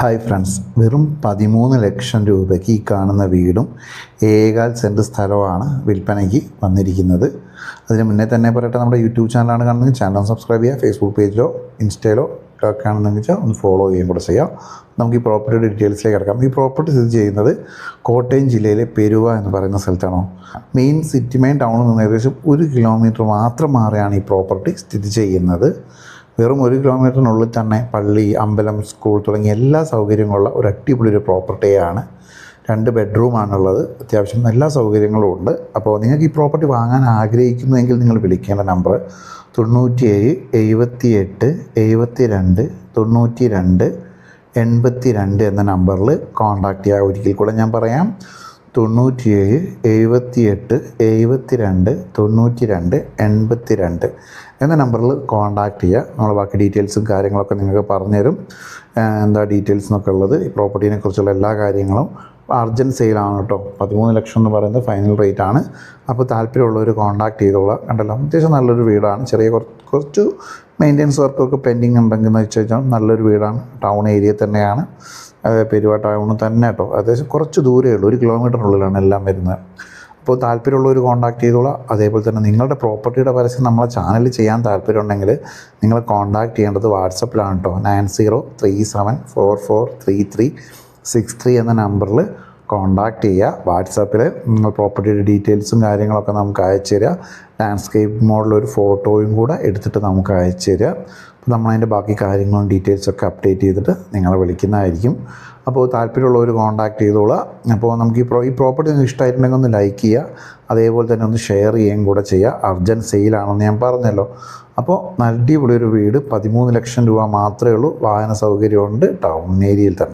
Hi friends വെറും പതിമൂന്ന് ലക്ഷം രൂപയ്ക്ക് ഈ കാണുന്ന വീടും ഏകാൽ സെന്റ് സ്ഥലമാണ് വിൽപ്പനയ്ക്ക് വന്നിരിക്കുന്നത്. അതിന് മുന്നേ തന്നെ പറയട്ടെ നമ്മുടെ യൂട്യൂബ് ചാനലാണ് കാണുന്നത്. ചാനൽ സബ്സ്ക്രൈബ് ചെയ്യുക. ഫേസ്ബുക്ക് പേജിലോ ഇൻസ്റ്റയിലോ ഒക്കെ ആണെന്ന് വെച്ചാൽ ഒന്ന് ഫോളോ ചെയ്യുകയും കൂടെ ചെയ്യാം. നമുക്ക് ഈ പ്രോപ്പർട്ടിയുടെ ഡീറ്റെയിൽസിലേക്ക് കിടക്കാം. ഈ പ്രോപ്പർട്ടി സ്ഥിതി ചെയ്യുന്നത് കോട്ടയം ജില്ലയിലെ പെരുവ എന്ന് പറയുന്ന സ്ഥലത്താണോ? മെയിൻ സിറ്റി മെയിൻ ടൗണിൽ നിന്ന് ഏകദേശം ഒരു കിലോമീറ്റർ മാത്രം മാറിയാണ് ഈ പ്രോപ്പർട്ടി സ്ഥിതി ചെയ്യുന്നത്. വെറും ഒരു കിലോമീറ്ററിനുള്ളിൽ തന്നെ പള്ളി അമ്പലം സ്കൂൾ തുടങ്ങിയ എല്ലാ സൗകര്യങ്ങളുള്ള ഒരു അടിപൊളി ഒരു പ്രോപ്പർട്ടിയാണ് രണ്ട് ബെഡ്റൂമാണുള്ളത് അത്യാവശ്യം എല്ലാ സൗകര്യങ്ങളും ഉണ്ട്. അപ്പോൾ നിങ്ങൾക്ക് ഈ പ്രോപ്പർട്ടി വാങ്ങാൻ ആഗ്രഹിക്കുന്നുവെങ്കിൽ നിങ്ങൾ വിളിക്കേണ്ട നമ്പർ തൊണ്ണൂറ്റിയേഴ് എഴുപത്തി എട്ട് എഴുപത്തി രണ്ട് തൊണ്ണൂറ്റി രണ്ട് എൺപത്തി രണ്ട് എന്ന നമ്പറിൽ കോൺടാക്റ്റ് ചെയ്യുക ഒരിക്കൽ കൂടെ ഞാൻ പറയാം. തൊണ്ണൂറ്റിയേഴ് എഴുപത്തി എട്ട് എഴുപത്തി രണ്ട് തൊണ്ണൂറ്റി രണ്ട് എൺപത്തി രണ്ട് എന്ന നമ്പറിൽ കോൺടാക്റ്റ് ചെയ്യുക. നമ്മൾ ബാക്കി ഡീറ്റെയിൽസും കാര്യങ്ങളൊക്കെ നിങ്ങൾക്ക് പറഞ്ഞുതരും. എന്താ ഡീറ്റെയിൽസ് എന്നൊക്കെ ഉള്ളത് ഈ പ്രോപ്പർട്ടീനെ കുറിച്ചുള്ള എല്ലാ കാര്യങ്ങളും അർജന്റ് സെയിലാണ് കേട്ടോ. പതിമൂന്ന് ലക്ഷം എന്ന് പറയുന്നത് ഫൈനൽ റേറ്റ് ആണ്. അപ്പോൾ താല്പര്യമുള്ളവർ കോൺടാക്ട് ചെയ്തോളാം. കണ്ടല്ലോ അത്യാവശ്യം നല്ലൊരു വീടാണ്. ചെറിയ കുറച്ച് മെയിന്റെനൻസ് വർക്കൊക്കെ പെൻഡിങ് ഉണ്ടെങ്കിൽ എന്ന് വെച്ച് കഴിഞ്ഞാൽ നല്ലൊരു വീടാണ്. ടൗൺ ഏരിയ തന്നെയാണ്. പെരുവ ടൗണിൽ തന്നെ കേട്ടോ. അത്യാവശ്യം കുറച്ച് ദൂരമേ ഉള്ളൂ. ഒരു കിലോമീറ്ററിനുള്ളിലാണ് എല്ലാം വരുന്നത്. അപ്പോൾ താല്പര്യമുള്ളവർ കോൺടാക്ട് ചെയ്തോളാം. അതേപോലെ തന്നെ നിങ്ങളുടെ പ്രോപ്പർട്ടിയുടെ പരസ്യം നമ്മളെ ചാനലിൽ ചെയ്യാൻ താല്പര്യമുണ്ടെങ്കിൽ നിങ്ങൾ കോൺടാക്ട് ചെയ്യേണ്ടത് വാട്സപ്പിലാണ് കേട്ടോ. Nine zero three seven four four three three six three എന്ന നമ്പറിൽ കോണ്ടാക്ട് ചെയ്യുക വാട്സാപ്പിൽ നിങ്ങൾ പ്രോപ്പർട്ടിയുടെ ഡീറ്റെയിൽസും കാര്യങ്ങളൊക്കെ നമുക്ക് അയച്ചു തരിക ലാൻഡ്സ്കേപ്പ് മോഡലൊരു ഫോട്ടോയും കൂടെ എടുത്തിട്ട് നമുക്ക് അയച്ചു തരിക അപ്പോൾ നമ്മളതിന്റെ ബാക്കി കാര്യങ്ങളും ഡീറ്റെയിൽസൊക്കെ അപ്ഡേറ്റ് ചെയ്തിട്ട് നിങ്ങളെ വിളിക്കുന്നതായിരിക്കും. അപ്പോൾ താല്പര്യമുള്ളവർ കോൺടാക്ട് ചെയ്തോളുക അപ്പോൾ നമുക്ക് ഈ പ്രോ ഈ പ്രോപ്പർട്ടി നിങ്ങൾക്ക് ഇഷ്ടമായിട്ടുണ്ടെങ്കിൽ ഒന്ന് ലൈക്ക് ചെയ്യുക അതേപോലെ തന്നെ ഒന്ന് ഷെയർ ചെയ്യുകയും കൂടെ ചെയ്യുക അർജന്റ് സെയിലാണെന്ന് ഞാൻ പറഞ്ഞല്ലോ. അപ്പോൾ അടിപൊളി ഒരു വീട്. പതിമൂന്ന് ലക്ഷം രൂപ മാത്രമേ ഉള്ളൂ. വാഹന സൗകര്യമുണ്ട്. ടൗൺ ഏരിയയിൽ തന്നെ.